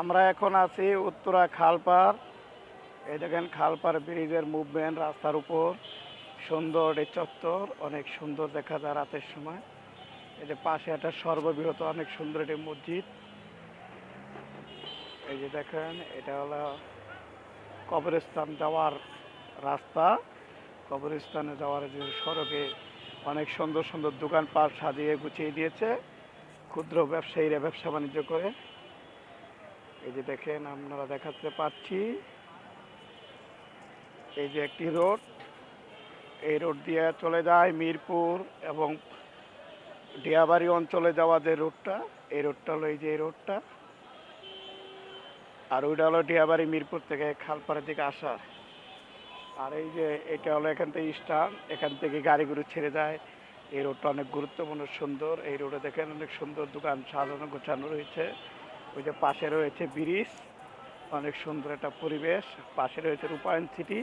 আমরা এখন আছি উত্তরা খালপার এই দেখেন খালপার ব্রিজের মুভমেন্ট রাস্তার উপর। সুন্দর এই চত্বর, অনেক সুন্দর দেখা যায় রাতের সময়। এই যে পাশে একটা সর্ববৃহৎ, অনেক সুন্দর একটি মসজিদ। এই যে দেখেন, এটা হলো কবরস্থান যাওয়ার রাস্তা। কবরস্থানে যাওয়ার যে সড়কে অনেক সুন্দর সুন্দর দোকান দোকানপাট সাজিয়ে গুছিয়ে দিয়েছে। ক্ষুদ্র ব্যবসায়ীরা ব্যবসা বাণিজ্য করে। এই যে দেখেন, আপনারা দেখাতে পাচ্ছি। এই যে একটি রোড, এই রোড দিয়ে চলে যায় মিরপুর এবং ডিয়াবাড়ি অঞ্চলে যাওয়া যে রোডটা, এই রোডটা হলো এই যে এই রোডটা। আর ওইটা হলো ডিয়াবাড়ি মিরপুর থেকে খালপাড়ের দিকে আসা। আর এই যে এটা হলো এখান থেকে স্টান এখান থেকে গাড়িগুলো ছেড়ে যায়। এই রোডটা অনেক গুরুত্বপূর্ণ, সুন্দর। এই রোডে দেখেন অনেক সুন্দর দোকান সাজানো গোছানো রয়েছে। ওই যে পাশে রয়েছে ব্রিজ অনেক সুন্দর একটা পরিবেশ। পাশে রয়েছে রূপায়ণ সিটি।